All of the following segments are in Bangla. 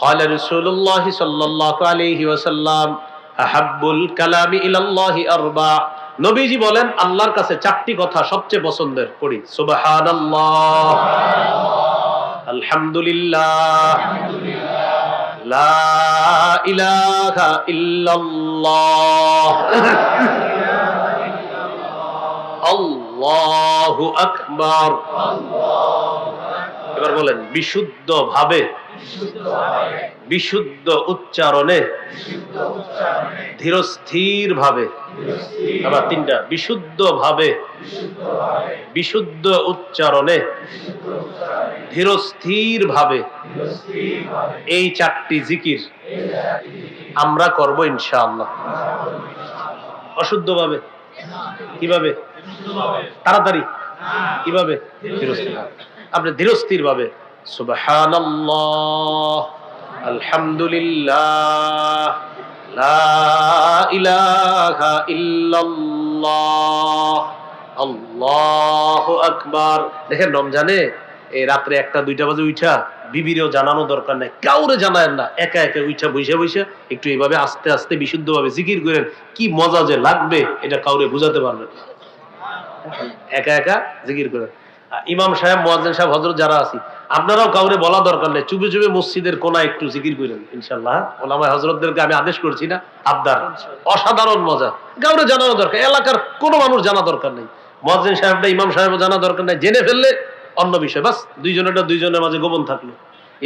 قال رسول الله صلى الله عليه وسلم أحب الكلام إلى الله أربع নবীজি বলেন আল্লাহর কাছে চারটি কথা সবচেয়ে পছন্দের পড়ি সুবহানাল্লাহ আলহামদুলিল্লাহ লা ইলাহা ইল্লাল্লাহ আল্লাহু আকবার এবার বলেন বিশুদ্ধ ভাবে বিশুদ্ধ উচ্চারণে ধীরস্থির ভাবে আবার তিনটা বিশুদ্ধ ভাবে বিশুদ্ধ উচ্চারণে ধীরস্থির ভাবে এই চারটি জিকির আমরা করব ইনশাআল্লাহ। অশুদ্ধ ভাবে কীভাবে? তাড়াতাড়ি? কীভাবে? আপনি ধীরস্থির ভাবে। সুবহানাল্লাহ, আলহামদুলিল্লাহ, লা ইলাহা ইল্লাল্লাহ, আল্লাহু আকবার। দেখেন রমজানে এই রাত্রে একটা, দুইটা বাজে উঠা বিবিরেও জানানো দরকার নাই, কাউরে জানায় না, একা একা উঠা বইসা বইসা একটু এইভাবে আস্তে আস্তে বিশুদ্ধভাবে জিকির করেন, কি মজা যে লাগবে, এটা কাউরে বুঝাতে পারবেন একা একা জিকির করেন। ইমাম সাহেব, মোয়াজ্জেন সাহেব হজরত যারা আছি, আপনারাও কাউরে বলা দরকার নেই। চুপে চুপে মসজিদের কোনা একটু জিকির করেন ইনশাল্লাহ ওলামায় হজরতদেরকে আমি আদেশ করছি না, আবদার। অসাধারণ মজা। কাউরে জানানো দরকার, এলাকার কোনো মানুষ জানা দরকার নেই। মোয়াজ্জেন সাহেবটা, ইমাম সাহেব জানা দরকার নেই। জেনে ফেললে অন্য বিষয়, বাস দুইজনেরটা দুইজনের মাঝে গোপন থাকল।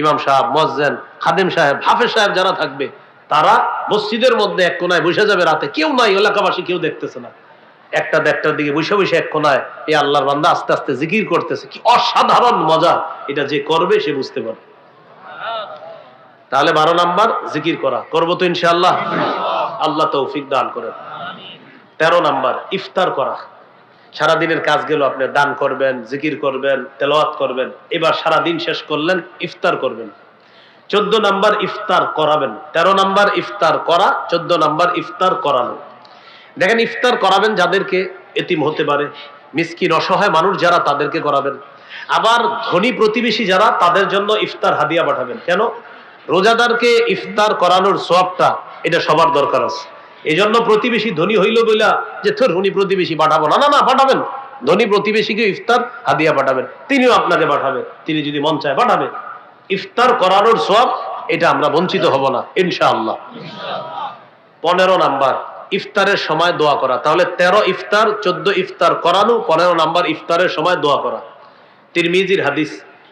ইমাম সাহেব, মোয়াজ্জেন, খাদেম সাহেব, হাফেজ সাহেব যারা থাকবে, তারা মসজিদের মধ্যে এক কোনায় বসে যাবে রাতে। কেউ নাই, এলাকাবাসী কেউ দেখতেছে না। একটা দেড়টার দিকে বসে বসে এক কোনায় এই আল্লাহর বান্দা আস্তে আস্তে জিকির করতেছে। কি অসাধারণ মজা। এটা যে করবে, সে বুঝতে পারবে। তাহলে বারো নাম্বার, জিকির করা। করব তো ইনশাআল্লাহ। আল্লাহ তৌফিক দান করেন। তেরো নাম্বার, ইফতার করা। সারাদিনের কাজ গেল আপনি দান করবেন, জিকির করবেন, তেলাওয়াত করবেন। এবার সারা দিন শেষ করলেন, ইফতার করবেন। চোদ্দ নাম্বার, ইফতার করাবেন। তেরো নাম্বার, ইফতার করা। চোদ্দ নাম্বার, ইফতার করানো। দেখেন ইফতার করাবেন যাদেরকে এতিম হতে পারে, মিসকিন, অসহায় মানুষ যারা তাদেরকে করাবেন। আবার ধনী প্রতিবেশী যারা তাদের জন্য ইফতার হাদিয়া পাঠাবেন। কেন? রোজাদারকে ইফতার করানোর সবটা এটা সবার দরকার আছে। এই জন্য প্রতিবেশী ধনী হইল বইলা যে তোর ধনী প্রতিবেশী পাঠাবো না। না না, পাঠাবেন। ধনী প্রতিবেশীকে ইফতার হাদিয়া পাঠাবেন। তিনিও আপনাকে পাঠাবে। তিনি যদি মন চায় পাঠাবে। ইফতার করানোর সব এটা আমরা বঞ্চিত হব না, ইনশাআল্লাহ। পনেরো নাম্বার। ইফতারের সময় দোয়া করা তাহলে তেরো ইফতার চোদ্দ ইফতার করানো পনেরো নাম্বার ইফতারের সময় দোয়া করা তিরমিজির হাদিস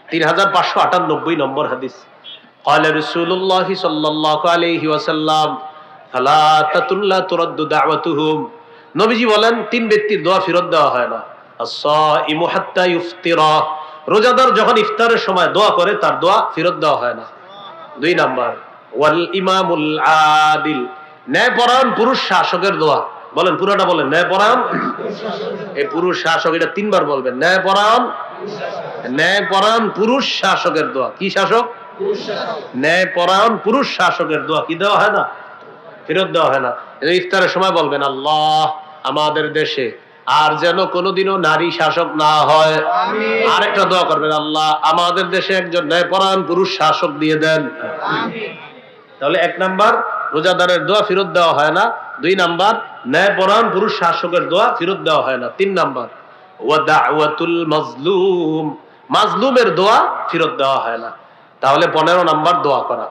তিন হাজার পাঁচশো আটানব্বই নম্বর হাদিস قال رسول الله صلى الله عليه وسلم ثلاثة لا ترد دعوتهم নবীজি বলেন তিন ব্যক্তির দোয়া ফেরত দেওয়া হয় না الصائم حتى يفطر রোজাদার যখন ইফতারের সময় দোয়া করে তার দোয়া ফেরত দেওয়া হয় না দুই নাম্বার ওয়াল ইমামুল আদিল ন্যায়পরায়ণ পুরুষ শাসকের দোয়া। বলেন পুরোটা বলেন ন্যায়পরায়ণ? এই পুরুষ শাসক এটা তিনবার বলবেন। ন্যায়পরায়ণ ন্যায়পরায়ণ পুরুষ শাসকের দোয়া। কি শাসক? ন্যায়পরায়ণ পুরুষ শাসকের দোয়া। কি দেওয়া হয় না? ফেরত দেওয়া হয় না। ইফতারের সময় বলবেন আল্লাহ আমাদের দেশে আর যেন কোনোদিনও নারী শাসক না হয়। আরেকটা দোয়া করবেন আল্লাহ আমাদের দেশে একজন ন্যায়পরায়ণ পুরুষ শাসক দিয়ে দেন। তাহলে এক নাম্বার রোজাদারের দোয়া ফেরত দেওয়া হয় না। দুই নাম্বার, ন্যায়পরায়ণ পুরুষ শাসকের দোয়া ফেরত দেওয়া হয় না। তিন নাম্বার মাজলুম, মাজলুমের দোয়া ফেরত দেওয়া হয় না। তাহলে পনেরো নাম্বার দোয়া করা।